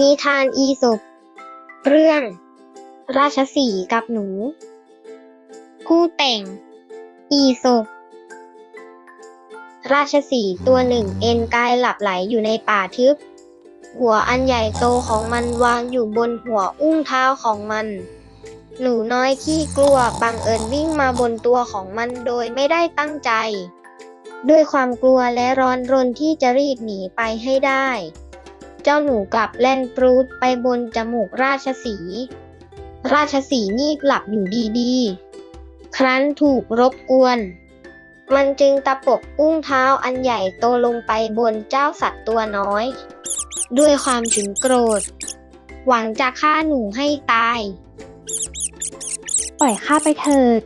นิทานอีสปเรื่อง ราชสีกับหนู ผู้แต่ง อีสปราชสีตัวหนึ่งเอนกายหลับไหลอยู่ในป่าทึบ หัวอันใหญ่โตของมันวางอยู่บนหัวอุ้งเท้าของมัน หนูน้อยขี้กลัวบังเอิญวิ่งมาบนตัวของมันโดยไม่ได้ตั้งใจ ด้วยความกลัวและร้อนรนที่จะรีบหนีไปให้ได้ เจ้าหนูกลับแล่นปรูดไปบนจมูกราชสี ราชสีห์งีบหลับอยู่ดีๆ ครั้นถูกรบกวน มันจึงตะปบอุ้งเท้าอันใหญ่โตลงไปบนเจ้าสัตว์ตัวน้อย ด้วยความถึงโกรธ หวังจะฆ่าหนูให้ตาย ปล่อยข้าไปเถิด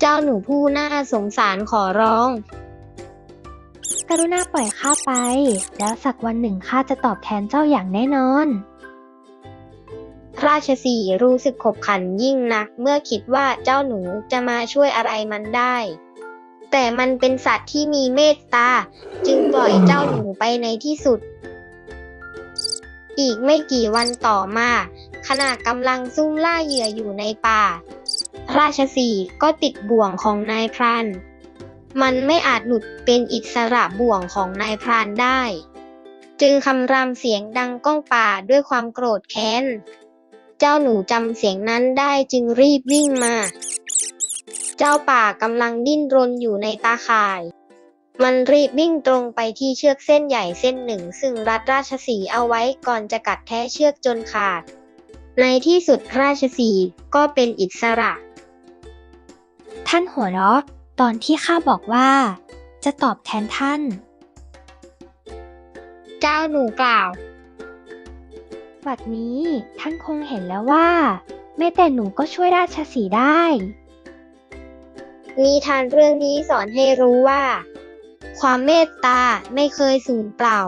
เจ้าหนูผู้น่าสงสารขอร้อง กรุณาปล่อยข้าไป แล้วสักวันหนึ่งข้าจะตอบแทนเจ้าอย่างแน่นอน ราชสีรู้สึกขบขันยิ่งนัก เมื่อคิดว่าเจ้าหนูจะมาช่วยอะไรมันได้ แต่มันเป็นสัตว์ที่มีเมตตา จึงปล่อยเจ้าหนูไปในที่สุด อีกไม่กี่วันต่อมาขณะกำลังซุ่มล่าเหยื่ออยู่ในป่า ราชสีก็ติดบ่วงของนายพราน มันไม่อาจหลุดเป็นอิสระบ่วงของนายพรานได้ จึงคำรามเสียงดังก้องป่าด้วยความโกรธแค้น เจ้าหนูจำเสียงนั้นได้จึงรีบวิ่งมา เจ้าป่ากำลังดิ้นรนอยู่ในตาข่าย มันรีบวิ่งตรงไปที่เชือกเส้นใหญ่เส้นหนึ่ง ซึ่งรัดราชสีเอาไว้ก่อนจะกัดแท้เชือกจนขาด ในที่สุดราชสีก็เป็นอิสระ ท่านหัวเราะ ตอนที่ข้าบอกว่า จะตอบแทนท่าน เจ้าหนูกล่าวบัดนี้ท่านคงเห็นแล้วว่า แม้แต่หนูก็ช่วยราชสีห์ได้ นิทานเรื่องนี้สอนให้รู้ว่า ความเมตตาไม่เคยสูญเปล่า